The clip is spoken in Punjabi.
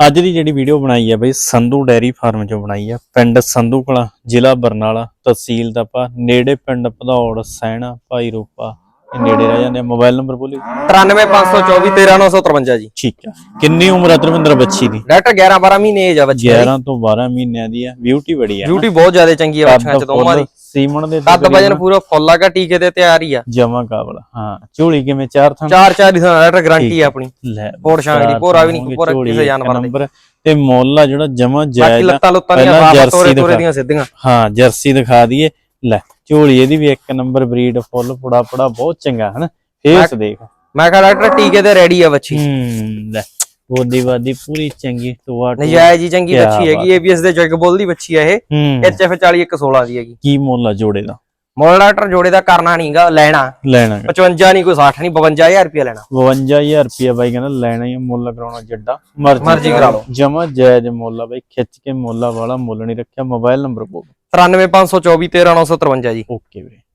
ਅੱਜ ਦੀ ਜਿਹੜੀ ਵੀਡੀਓ ਬਣਾਈ ਹੈ ਬਈ, ਸੰਧੂ ਡੈਰੀ ਫਾਰਮ ਚੋਂ ਬਣਾਈ ਹੈ ਪਿੰਡ ਸੰਧੂ ਕਲਾਂ ਜ਼ਿਲ੍ਹਾ ਬਰਨਾਲਾ ਤਹਿਸੀਲ ਦਾ ਪਾ ਨੇੜੇ ਪਿੰਡ ਭਦੌੜ, ਸੈਣਾ, ਭਾਈ ਰੂਪਾ ਇਹ ਨੇੜੇ ਰਹਿ ਜਾਂਦੇ ਆ ਮੋਬਾਈਲ ਨੰਬਰ ਬੋਲੀ 93524 13953 ਜੀ। ਠੀਕ ਆ ਕਿੰਨੀ ਉਮਰ ਹੈ ਧਰਮਿੰਦਰ ਬੱਚੀ ਦੀ? ਡਾਕਟਰ 11 12 ਮਹੀਨੇ ਏਜ ਆ ਬੱਚੇ 11 ਤੋਂ 12 ਮਹੀਨਿਆਂ ਦੀ ਆ। ਬਿਊਟੀ ਬੜੀ ਆ ਬਿਊਟੀ ਬਹੁਤ ਜ਼ਿਆਦਾ ਚੰਗੀ ਆ ਬੱਚਿਆਂ ਚ ਦੋਵਾਂ ਦੀ। ਸੀਮਣ ਦੇ ਕੱਦ ਵਜਨ ਪੂਰਾ ਫੁੱਲ ਆਗਾ ਟੀਕੇ ਤੇ ਤਿਆਰ ਹੀ ਆ। ਜਮਾ ਕਾਬਲ ਹਾਂ ਝੋਲੀ ਕਿਵੇਂ? ਚਾਰ ਥਾਂ? ਚਾਰ ਚਾਰ ਦੀ ਡਾਕਟਰ ਗਾਰੰਟੀ ਆ ਆਪਣੀ। ਲੈ ਦੀ, ਚਾਰ ਭੋਰਾ ਵੀ ਨੀ, ਹੋਣਗੇ, ਭੋਰਾ ਝੋਲੀ ਕਿਸੇ ਜਾਨਵਰ ਦੇ। ਨੰਬਰ। ਤੇ ਮੁੱਲ ਆ ਜਿਹੜਾ ਜਮਾ ਬਾਕੀ ਜਾਇਜ਼ ਆ। ਲੱਤਾਂ ਲੁੱਤਾਂ ਦੀਆਂ ਪਹਿਲਾਂ ਬਾਪ ਜਰਸੀ ਤੋਰੇ ਤੋਰੇ ਦਿਖਾ। ਦੀਆਂ ਸਿੱਧੀਆਂ। ਹਾਂ ਜਰਸੀ ਦਿਖਾ ਦਈਏ। ਲੈ ਝੋਲੀ ਇਹਦੀ ਵੀ ਇੱਕ ਨੰਬਰ ਬਰੀਡ ਫੁੱਲ ਪੁੜਾ ਪੁੜਾ ਬਹੁਤ ਚੰਗਾ ਹਨ? ਫੇਸ ਦੇਖ। ਮੈਂ ਕਿਹਾ ਡਾਕਟਰ ਟੀਕੇ ਤੇ ਰੈਡੀ ਆ ਬੱਚੀ। ਹੂੰ ਲੈ ਬੋਦੀ ਬਾਦੀ ਪੂਰੀ ਚੰਗੀ ਟੋਆ। ਨਜਾਇਜ਼ ਹੀ ਚੰਗੀ ਬੱਚੀ ਹੈਗੀ ਏਬੀਐਸ ਦੇ ਜੱਗ ਬੋਲ ਦੀ ਬੱਚੀ ਆ ਇਹ। ਹੂੰ। ਐਚਐਫ 40 116 ਦੀ ਹੈਗੀ। ਕੀ ਮੁੱਲ ਆ ਜੋੜੇ ਦਾ? ਮੋਲ ਡਾਕਟਰ ਜੋੜੇ ਦਾ ਕਰਨਾ ਨਹੀਂਗਾ ਲੈਣਾ। ਲੈਣਾ 55 ਨਹੀਂ ਕੋਈ 60 ਨਹੀਂ 52000 ਰੁਪਏ ਲੈਣਾ। 52000 ਰੁਪਿਆ ਬਾਈ ਕਹਿੰਦਾ ਲੈਣਾ ਹੀ ਮੁੱਲ ਕਰਾਉਣਾ ਜੱਡਾ। ਮਰਜ਼ੀ ਕਰਾ ਲਓ। ਜਮਾ ਜਾਇਜ਼ ਮੁੱਲ ਆ ਬਾਈ ਖਿੱਚ ਕੇ ਮੁੱਲ ਵਾਲਾ ਮੁੱਲ ਨਹੀਂ ਰੱਖਿਆ ਮੋਬਾਈਲ ਨੰਬਰ ਬੋਲ 93524 13953 ਜੀ। ਓਕੇ ਵੀਰੇ।